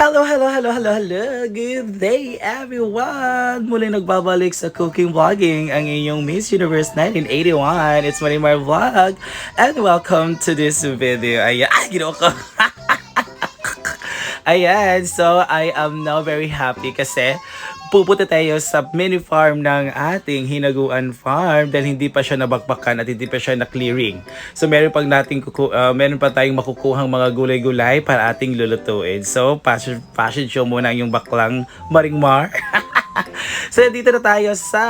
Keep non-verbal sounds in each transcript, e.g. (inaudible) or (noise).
Hello, hello, hello, hello, hello. Good day, everyone. Muli nagbabalik sa cooking vlogging ang inyong Miss Universe 1981. It's Marimar Vlog. And welcome to this video. Ayan, ah, ginawa ko. (laughs) Ayan, so I am now very happy kasi pupunta tayo sa mini farm ng ating Hinaguan Farm dahil hindi pa siya nabakbakan at hindi pa siya na-clearing. So meron pang nating kuku uh, meron pa tayong makukuhang mga gulay-gulay para ating lulutuin. So passion, passion show muna yung baklang Maringmar. (laughs) (laughs) so, dito na tayo sa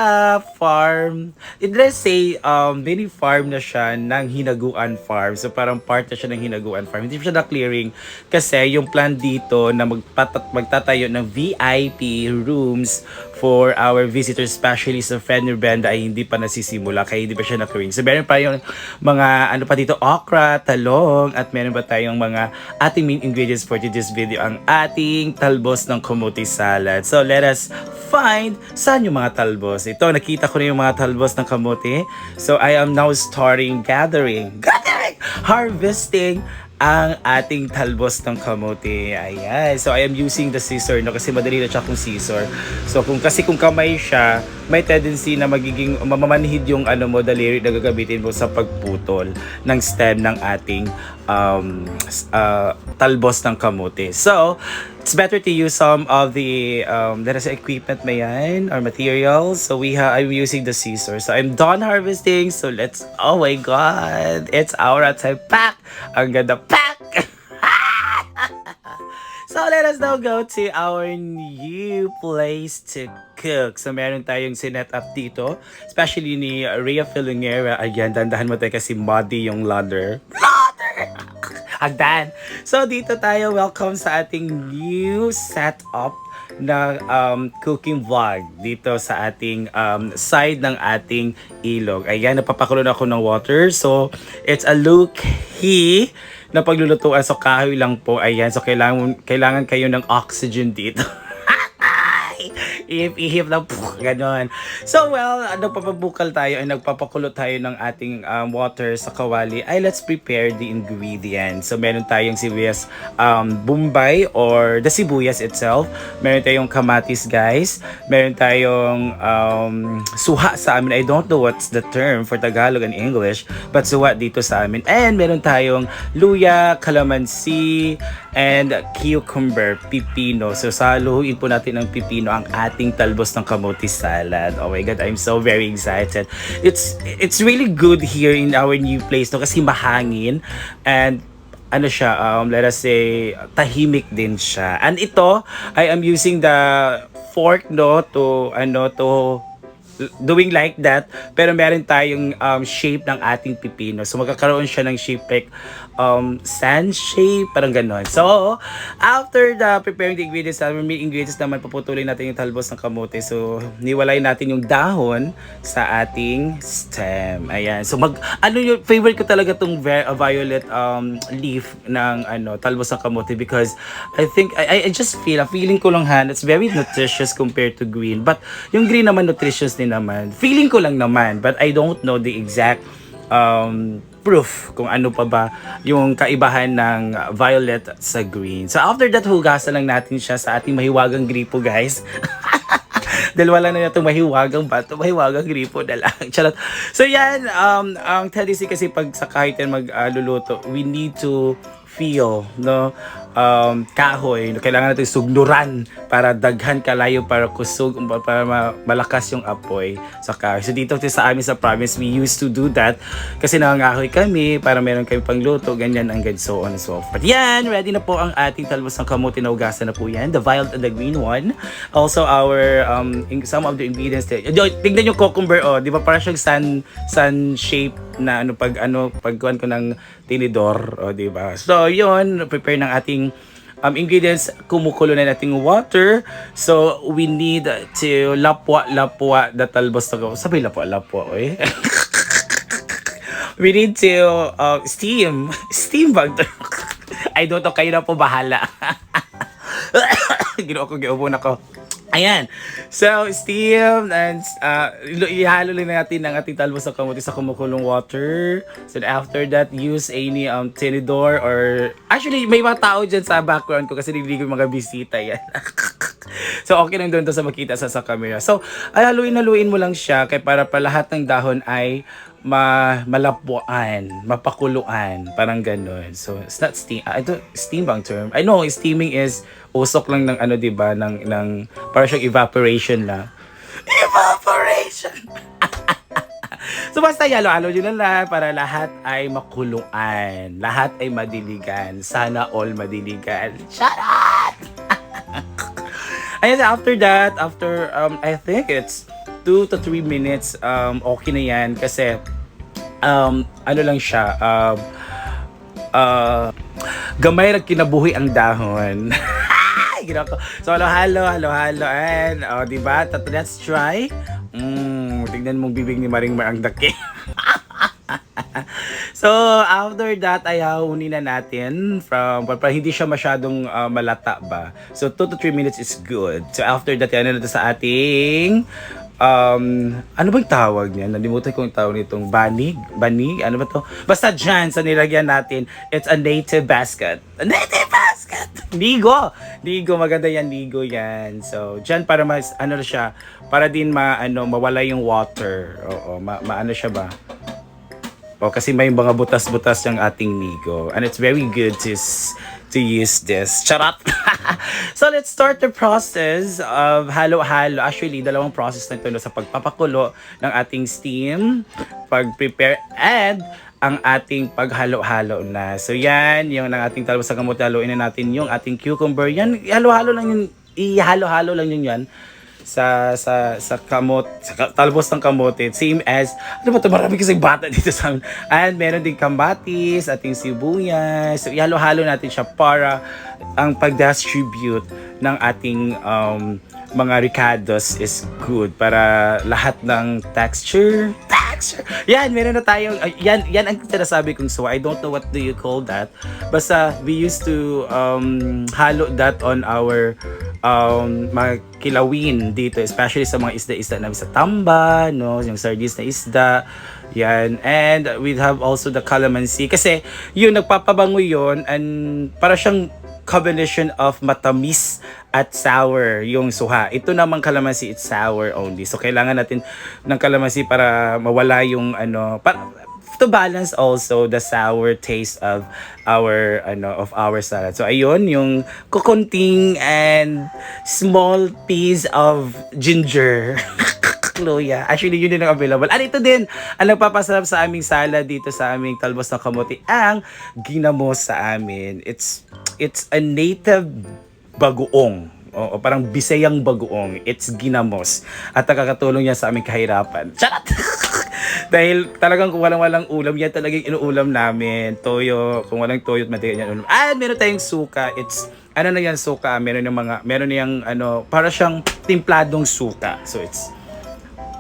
farm. It let's say, um, mini farm na siya ng Hinaguan Farm. So, parang part na siya ng Hinaguan Farm. Hindi siya na-clearing kasi yung plan dito na magpatat magtatayo ng VIP rooms for our visitors, especially sa Fenner Band ay hindi pa nasisimula kaya hindi pa siya na-clearing. So, meron pa yung mga ano pa dito, okra, talong, at meron pa tayong mga ating main ingredients for today's video, ang ating talbos ng kamote salad. So, let us find saan yung mga talbos. Ito, nakita ko na yung mga talbos ng kamote. So, I am now starting gathering, gathering, harvesting ang ating talbos ng kamote. Ayan. So, I am using the scissor, no? Kasi madali na siya kung scissor. So, kung kasi kung kamay siya, may tendency na magiging mamamanhid yung ano mo, daliri na gagamitin mo sa pagputol ng stem ng ating um, uh, talbos ng kamote. So, it's better to use some of the um, let us say equipment may yan or materials. So we have I'm using the scissors. So I'm done harvesting. So let's oh my god, it's our time pack. Ang ganda pack. (laughs) So let us now go to our new place to cook. So meron tayong sinet up dito, especially ni Rhea Filingera. Ayan, dandahan mo tayo kasi muddy yung ladder. (laughs) Hagdan! So dito tayo, welcome sa ating new setup na um, cooking vlog dito sa ating um, side ng ating ilog. Ayan, napapakulo na ako ng water. So, it's a low-key na paglulutuan. So, kahoy lang po. Ayan, so kailangan, kailangan kayo ng oxygen dito. (laughs) ihip-ihip lang, puh, ganon. So, well, nagpapabukal tayo ay nagpapakulo tayo ng ating um, water sa kawali ay let's prepare the ingredients. So, meron tayong sibuyas um, bombay or the sibuyas itself. Meron tayong kamatis, guys. Meron tayong um, suha sa amin. I don't know what's the term for Tagalog and English, but suha dito sa amin. And meron tayong luya, calamansi, and cucumber, pipino. So, saluhin po natin ng pipino ang ating talbos ng kamote salad. Oh my God, I'm so very excited. It's it's really good here in our new place no kasi mahangin and ano siya, um, let us say, tahimik din siya. And ito, I am using the fork no to ano to doing like that pero meron tayong um, shape ng ating pipino. So magkakaroon siya ng shape like um, sand shape parang ganon. So after the preparing the ingredients namin may ingredients naman paputulin natin yung talbos ng kamote. So niwalay natin yung dahon sa ating stem. Ayan. So mag ano yung favorite ko talaga tong uh, violet um, leaf ng ano talbos ng kamote? Because I think I, I just feel feeling ko lang ha it's very nutritious compared to green. But yung green naman nutritious din naman. Feeling ko lang naman, but I don't know the exact um, proof kung ano pa ba yung kaibahan ng violet sa green. So after that, hugasan lang natin siya sa ating mahiwagang gripo, guys. (laughs) Dahil wala na itong mahiwagang bato, mahiwagang gripo na lang. (laughs) Charot. So yan, um, ang tendency kasi pag sa kahit magluluto, we need to feel, no? Um, kahoy, kailangan natin sugnuran para daghan kalayo para kusog, para ma- malakas yung apoy sa kahoy. So dito sa amin sa province, we used to do that kasi nangangahoy kami para meron kami pangluto, ganyan ang ganyan, so on and so forth. Yan, ready na po ang ating talbos ng kamote na ugasan na po yan, the violet and the green one. Also our, um, some of the ingredients, there. tignan yung cucumber, oh, di ba parang siyang sun, sun shape na ano pag ano pagkuhan ko ng tinidor o di ba so yun prepare ng ating um, ingredients kumukulo na nating water. So we need to lapwa lapwa the talbos go. Sabi lapwa lapwa oy. (laughs) We need to uh, steam. Steam bag (laughs) I don't know kayo na po bahala. (laughs) Ginawa ko giubo na ko Ayan. So, steam and uh, ihalo lang natin ang ating talbos ng kamuti sa kumukulong water. So, after that, use any um, tinidor or... Actually, may mga tao dyan sa background ko kasi yung mga bisita yan. (laughs) (laughs) so, okay lang doon to sa makita sa sa camera. So, ay haluin-haluin mo lang siya kaya para pa lahat ng dahon ay ma malapuan, mapakuluan, parang ganun. So, it's not steam. I don't, steam bang term? I know, steaming is usok lang ng ano, di ba, ng, ng, parang siyang evaporation lang. (laughs) Evaporation! (laughs) so, basta yalo-alo nyo na lang para lahat ay makuluan. Lahat ay madiligan. Sana all madiligan. Shut up! Ayan, so after that, after, um, I think it's 2 to 3 minutes, um, okay na yan kasi, um, ano lang siya, um, uh, gamay ra kinabuhi ang dahon. (laughs) So, halo, halo, halo, halo, and, oh, di ba? Tat- Let's try. Mm, tignan mong bibig ni Maring Mar ang daki. (laughs) (laughs) so, after that, ay haunin na natin from, para hindi siya masyadong uh, malata ba. So, 2 to 3 minutes is good. So, after that, yan na sa ating um, ano bang tawag niya? Nalimutan ko yung tawag nitong banig? Banig? Ano ba to? Basta dyan sa nilagyan natin, it's a native basket. A native basket! (laughs) Ligo! Ligo, maganda yan, ligo yan. So, dyan para mas, ano siya, para din ma, ano, mawala yung water. Oo, ma, maano siya ba? O, kasi may mga butas-butas yung ating ligo. And it's very good to, to use this. Charot! (laughs) so, let's start the process of halo-halo. Actually, dalawang process na ito no, sa pagpapakulo ng ating steam, pag-prepare, and ang ating paghalo-halo na. So, yan, yung ng ating talbos sa gamot, haluin na natin yung ating cucumber. Yan, halo-halo lang yun, ihalo-halo lang yun yan sa sa sa kamot sa talbos ng kamote same as ano ba to marami kasi bata (laughs) dito sa amin. And meron din kamatis ating sibuyas. So ihalo-halo natin siya para ang pag-distribute ng ating um, mga ricados is good para lahat ng texture texture. Yan meron na tayong ay, yan yan ang sinasabi kong so I don't know what do you call that. Basta we used to um, halo that on our um, mga kilawin dito, especially sa mga isda-isda namin sa tamba, no, yung sardines na isda, yan. And we have also the calamansi. Kasi yun, nagpapabango yun and para siyang combination of matamis at sour yung suha. Ito naman calamansi, it's sour only. So, kailangan natin ng calamansi para mawala yung ano, para, to balance also the sour taste of our ano of our salad. So ayun yung kukunting and small piece of ginger. (laughs) Luya. Actually, yun din ang available. At ito din, ang nagpapasarap sa aming salad dito sa aming talbos ng kamote, ang ginamos sa amin. It's, it's a native bagoong. O, parang bisayang bagoong. It's ginamos. At nakakatulong yan sa aming kahirapan. Charot! (laughs) Dahil talagang kung walang-walang ulam, yan talagang inuulam namin. Toyo, kung walang toyo at matigas yan. Ah, meron tayong suka. It's, ano na yan, suka. Meron yung mga, meron yung, ano, para siyang timpladong suka. So, it's,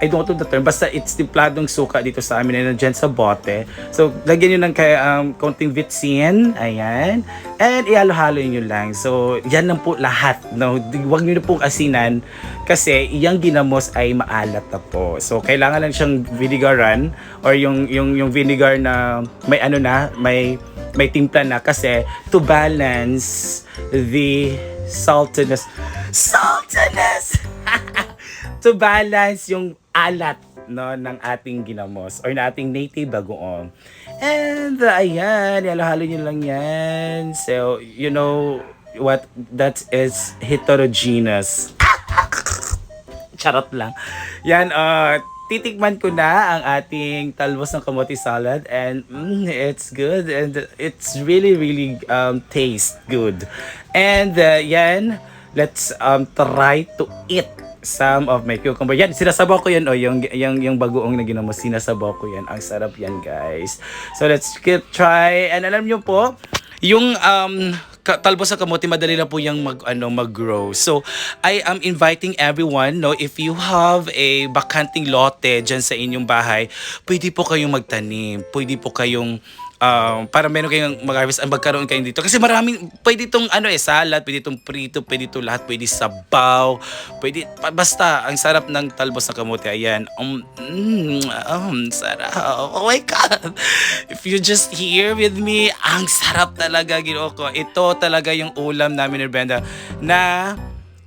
I don't know the term, basta it's timpladong suka dito sa amin na nandyan sa bote. So, lagyan nyo ng kaya, um, konting vitsin, ayan, and ihalo-halo nyo lang. So, yan lang po lahat. No? Huwag nyo na pong asinan kasi iyang ginamos ay maalat na po. So, kailangan lang siyang vinegaran or yung, yung, yung vinegar na may ano na, may, may timpla na kasi to balance the saltiness. Saltiness! To balance yung alat no ng ating ginamos or ng ating native bagoong. And uh, ayan, halo-halo nyo lang yan. So, you know what that is heterogeneous. Charot lang. Yan, uh, titikman ko na ang ating talbos ng kamote salad and mm, it's good and it's really really um, taste good. And uh, yan, let's um, try to eat some of my cucumber. Yan, sinasabaw ko yan, oh, yung, yung, yung bagoong na ginawa sinasabaw ko yan. Ang sarap yan, guys. So, let's get try. And alam nyo po, yung um, talbos sa kamote, madali na po yung mag, ano, mag-grow. So, I am inviting everyone, no, if you have a bakanting lote dyan sa inyong bahay, pwede po kayong magtanim. Pwede po kayong um, para meron kayong mag-harvest ang magkaroon kayo dito. Kasi maraming, pwede itong ano eh, salad, pwede itong prito, pwede ito lahat, pwede sabaw, pwede, basta, ang sarap ng talbos ng kamote, ayan. Um, mm, um, sarap. Oh my God. If you just here with me, ang sarap talaga, ginoo ko. Ito talaga yung ulam namin ni Brenda na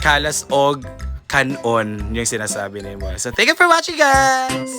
kalas og kanon yung sinasabi ni mo. So, thank you for watching, guys!